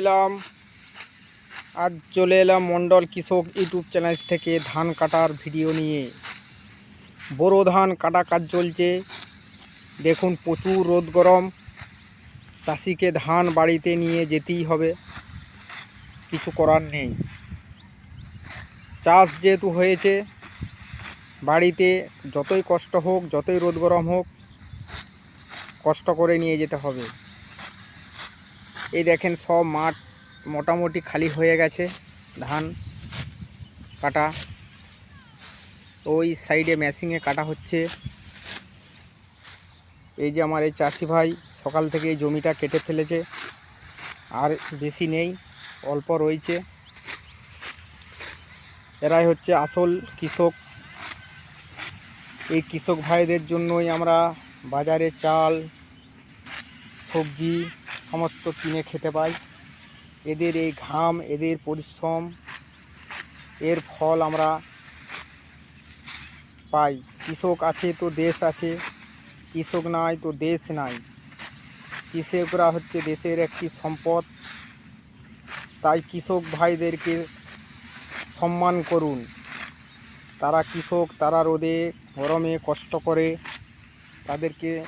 এলাম। আজ চলে এলাম মণ্ডল কৃষক ইউটিউব চ্যানেল থেকে ধান কাটার ভিডিও নিয়ে। বোরো ধান কাটা কাজ চলছে। দেখুন, প্রচুর রোদ গরম। চাষিকে ধান বাড়িতে নিয়ে যেতেই হবে। কিছু করার নেই। চাষ যেহেতু হয়েছে, বাড়িতে যতই কষ্ট হোক, যতই রোদ গরম হোক, কষ্ট করে নিয়ে যেতে হবে। এই দেখেন সব মাঠ মোটামুটি খালি হয়ে গেছে, ধান কাটা। ওই সাইডে মেশিনে কাটা হচ্ছে। এই যে আমার এই চাষি ভাই সকাল থেকে এই জমিটা কেটে ফেলেছে, আর বেশি নেই, অল্প রয়েছে। এরাই হচ্ছে আসল কৃষক। এই কৃষক ভাইদের জন্যই আমরা বাজারে চাল, সবজি সমস্ত কিনে খেতে পাই। এদের এই ঘাম, এদের পরিশ্রম, এর ফল আমরা পাই। কৃষক আছে তো দেশ আছে, কৃষক নাই তো দেশ নাই। কৃষকরা হচ্ছে দেশের একটি সম্পদ। তাই কৃষক ভাইদেরকে সম্মান করুন। তারা কৃষক, তারা রোদে, গরমে কষ্ট করে তাদেরকে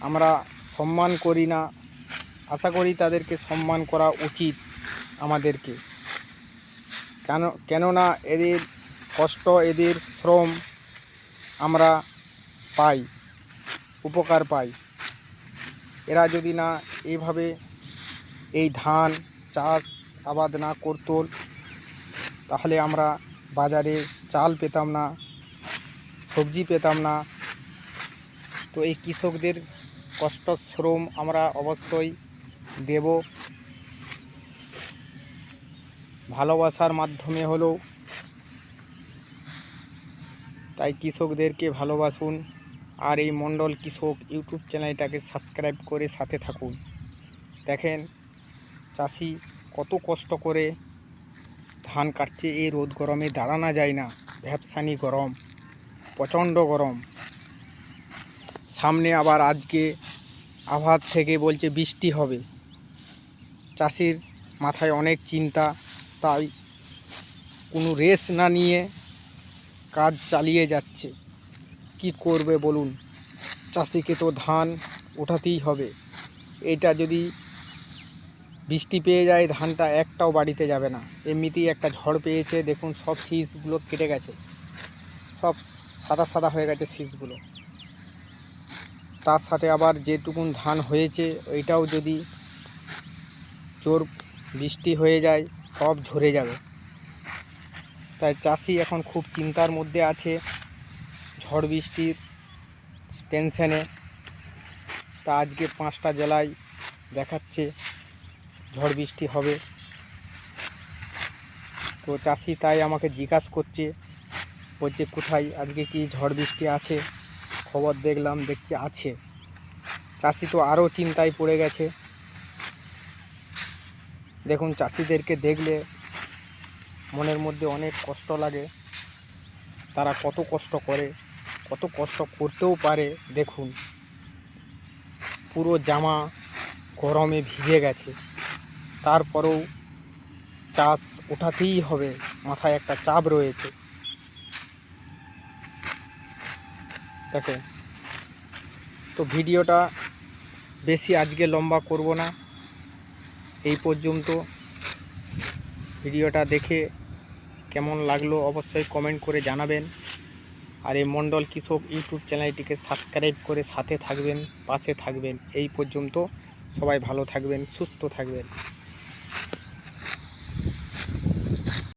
আমরা সম্মান করি না। আশা করি তাদেরকে সম্মান করা উচিত আমাদেরকে। কেন, কেননা এদের কষ্ট, এদের শ্রম আমরা পাই, উপকার পাই। এরা যদি না এইভাবে এই ধান চাষ আবাদ না করতো, তাহলে আমরা বাজারে চাল পেতাম না, সবজি পেতাম না। তো এই কৃষকদের কষ্ট শ্রম আমরা অবশ্যই দেব। ভালোবাসার মাধ্যমে হলো তাই কৃষকদেরকে ভালোবাসুন। আর এই মণ্ডল কৃষক ইউটিউব চ্যানেলটাকে সাবস্ক্রাইব করে সাথে থাকুন। দেখেন চাষি কত কষ্ট করে ধান কাটছে। এই রোদ গরমে দাঁড়ানো যায় না। ভ্যাপসানি গরম, প্রচণ্ড গরম। সামনে আবার আজকে আবহাওয়া থেকে বলছে বৃষ্টি হবে। চাষির মাথায় অনেক চিন্তা, তাই কোনো রেস না নিয়ে কাজ চালিয়ে যাচ্ছে। কি করবে বলুন? চাষিকে তো ধান ওঠাতেই হবে। এটা যদি বৃষ্টি পেয়ে যায়, ধানটা একটাও বাড়িতে যাবে না। এমনিতেই একটা ঝড় পেয়েছে, দেখুন সব শীষগুলো কেটে গেছে। সব সাদা সাদা হয়ে গেছে শীষগুলো। তার সাথে আবার যেটুকুন ধান হয়েছে, ওইটাও যদি জোর বৃষ্টি হয়ে যায়, সব ঝরে যাবে। তাই চাষি এখন খুব চিন্তার মধ্যে আছে, ঝড় বৃষ্টির টেনশনে তা আজকে পাঁচটা জেলায় দেখাচ্ছে ঝড় বৃষ্টি হবে। তো চাষি তাই আমাকে জিজ্ঞাসা করছে, বলছে, কোথায় আজকে কি ঝড় বৃষ্টি আছে? খবর দেখলাম, দেখছি আছে। চাষি তো আরও চিন্তায় পড়ে গেছে। দেখুন, চাষিদেরকে দেখলে মনের মধ্যে অনেক কষ্ট লাগে। তারা কত কষ্ট করে, কত কষ্ট করতেও পারে, দেখুন। পুরো জামা গরমে ভিজে গেছে। তারপরেও চাষ ওঠাতেই হবে, মাথায় একটা চাপ রয়েছে। দেখো। তো ভিডিওটা বেশি আজকে লম্বা করব না। এই পর্যন্ত ভিডিওটা দেখে কেমন লাগল অবশ্যই কমেন্ট করে জানাবেন। আর এই মণ্ডল কৃষক ইউটিউব চ্যানেলটিকে সাবস্ক্রাইব করে সাথে থাকবেন, পাশে থাকবেন। এই পর্যন্ত সবাই ভালো থাকবেন, সুস্থ থাকবেন।